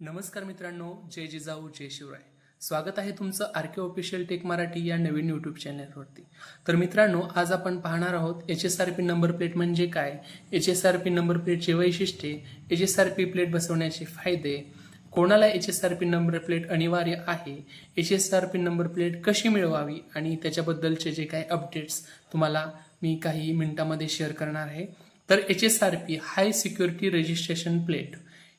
नमस्कार मित्रांनो जय जिजाऊ जय शिवराय. स्वागत आहे तुमचं R K official tech Marathi या नवीन यूट्यूब चॅनलवरती तर मित्रांनो आज आपण पाहणार आहोत H S R P number plate म्हणजे काय? H S R P number प्लेटचे वैशिष्ट्ये H S R P plate बसवण्याचे फायदे कोणाला H S R P number plate अनिवार्य आहे H S R P number plate कशी मिळवावी आणि त्याच्याबद्दलचे जे काही अपडेट्स तुम्हाला मी काही मिनिटामध्ये शेअर करणार आहे. तर H S R P high security registration plate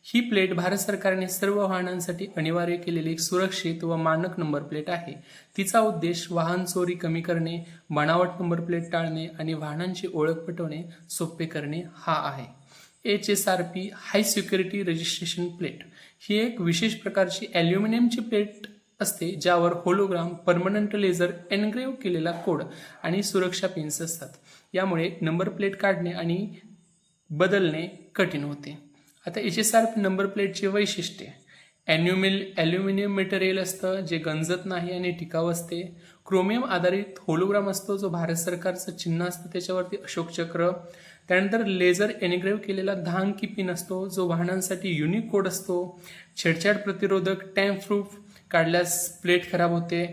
ही प्लेट भारत सरकारने सर्व वाहनांसाठी अनिवार्य केलेली एक सुरक्षित व मानक नंबर प्लेट आहे. तिचा उद्देश वाहन चोरी कमी करणे बनावट नंबर प्लेट टाळणे आणि वाहनांची ओळख पटवणे सोपे करणे हा आहे. H S R P high security registration plate ही एक विशेष प्रकारची ॲल्युमिनियमची प्लेट असते ज्यावर होलोग्राम परमनंट लेझर एनग्रेव्ह केलेला कोड आणि सुरक्षा पिन्स असतात. यामुळे नंबर प्लेट काढणे आणि बदलणे कठीण होते. आता H S R P number प्लेटचे वैशिष्ट्ये. ॲन्युमिल ॲल्युमिनियम मटेरियल असतं जे गंजत नाही आणि टिकाव असते. क्रोमियम आधारित होलोग्राम असतो जो भारत सरकारचं चिन्ह असतं त्याच्यावरती अशोक चक्र. त्यानंतर लेझर एनिग्रेव्ह केलेला दहा अंकी पिन असतो जो वाहनांसाठी युनिक कोड असतो. छेडछाड प्रतिरोधक टॅम्प प्रूफ काढल्यास प्लेट खराब होते.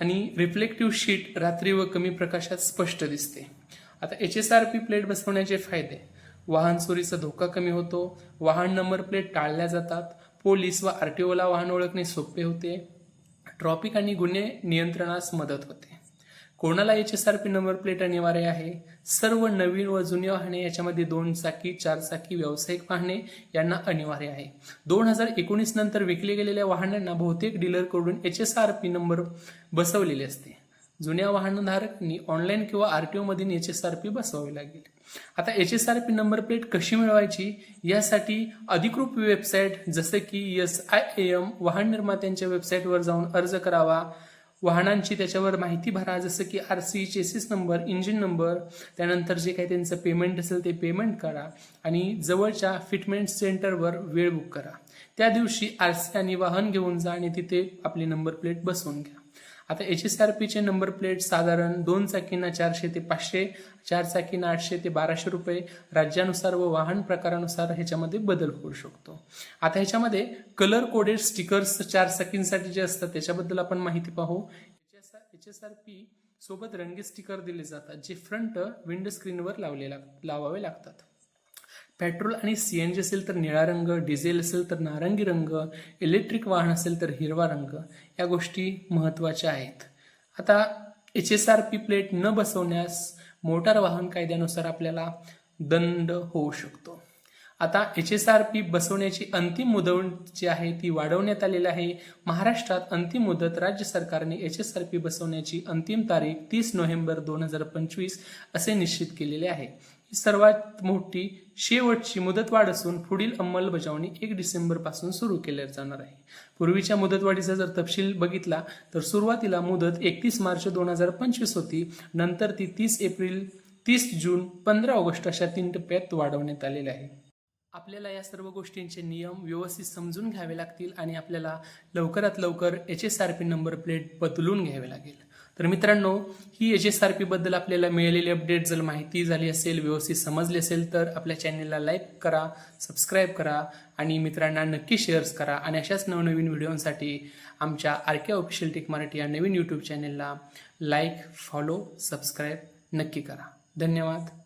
आणि रिफ्लेक्टिव्ह शीट रात्री व कमी प्रकाशात स्पष्ट दिसते. आता H S R P plate बसवण्याचे फायदे. वाहन चोरीचा धोका कमी होतो. वाहन नंबर प्लेट टाळल्या जातात. पोलीस व आर टी ओला वाहन ओळखणे सोपे होते. ट्रॉफिक आणि गुन्हे नियंत्रणास मदत होते. कोणाला H S R P number plate अनिवार्य आहे? सर्व नवीन व जुनी वाहने याच्यामध्ये दोन चाकी चार चाकी व्यावसायिक वाहने यांना अनिवार्य आहे. दोन हजार एकोणीस नंतर विकले गेलेल्या वाहनांना बहुतेक डीलरकडून H S R P number बसवलेले असते. जुन्या वाहनधारकांनी ऑनलाईन किंवा आर टी ओमधून एच एस आर पी बसवावी लागेल. आता H S R P number plate कशी मिळवायची? यासाठी अधिकृत वेबसाईट जसं की एस आय एम वाहन निर्मात्यांच्या वेबसाईटवर जाऊन अर्ज करावा. वाहनांची त्याच्यावर माहिती भरा जसं की R C chassis number engine number त्यानंतर जे काही त्यांचं पेमेंट असेल ते पेमेंट करा आणि जवळच्या फिटमेंट सेंटरवर वेळ बुक करा. त्या दिवशी आर सी आणि वाहन घेऊन जा आणि तिथे आपली नंबर प्लेट बसवून घ्या. आता एच एस आर पीचे नंबर प्लेट साधारण दोन चाकींना चारशे ते पाचशे चार चाकींना आठशे ते बाराशे रुपये राज्यानुसार व वाहन प्रकारानुसार ह्याच्यामध्ये बदल होऊ शकतो. आता ह्याच्यामध्ये कलर कोडेड स्टिकर्स चार चाकींसाठी जे असतात त्याच्याबद्दल आपण माहिती पाहू. एच एस आर पी सोबत रंगीत स्टिकर दिले जातात जे फ्रंट विंडो स्क्रीनवर लावले लाग लावावे लागतात. पेट्रोल आणि सी एन जी असेल तर निळा रंग डिझेल असेल तर नारंगी रंग इलेक्ट्रिक वाहन असेल तर हिरवा रंग या गोष्टी महत्त्वाच्या आहेत. आता H S R P plate न बसवण्यास मोटार वाहन कायद्यानुसार आपल्याला दंड होऊ शकतो. आता एच एस आर पी बसवण्याची अंतिम मुदत जी आहे ती वाढवण्यात आलेली आहे. महाराष्ट्रात अंतिम मुदत राज्य सरकारने एच एस आर पी बसवण्याची अंतिम तारीख तीस नोव्हेंबर दोन हजार पंचवीस असे निश्चित केलेले आहे. ही सर्वात मोठी शेवटची मुदतवाढ असून पुढील अंमलबजावणी एक डिसेंबरपासून सुरू केल्या जाणार आहे. पूर्वीच्या मुदतवाढीचा जर तपशील बघितला तर सुरुवातीला मुदत एकतीस मार्च दोन हजार पंचवीस होती. नंतर ती तीस एप्रिल तीस जून पंधरा ऑगस्ट अशा तीन टप्प्यात वाढवण्यात आलेली आहे. आपल्याला या सर्व गोष्टींचे नियम व्यवस्थित समजून घ्यावे लागतील आणि आपल्याला लवकरात लवकर H S R P number plate बदलून घ्यावे लागेल. तर मित्रांनो ही एच एस आर पी बद्दल आपल्याला मिळालेली अपडेट जर माहिती झाली असेल व्यवस्थित समजली असेल तर आपल्या चॅनेलला लाईक करा सबस्क्राईब करा आणि मित्रांना नक्की शेअर्स करा. आणि अशाच नवनवीन व्हिडिओंसाठी आमच्या R K official tech Marathi या नवीन यूट्यूब चॅनेलला लाईक फॉलो सबस्क्राईब नक्की करा. धन्यवाद.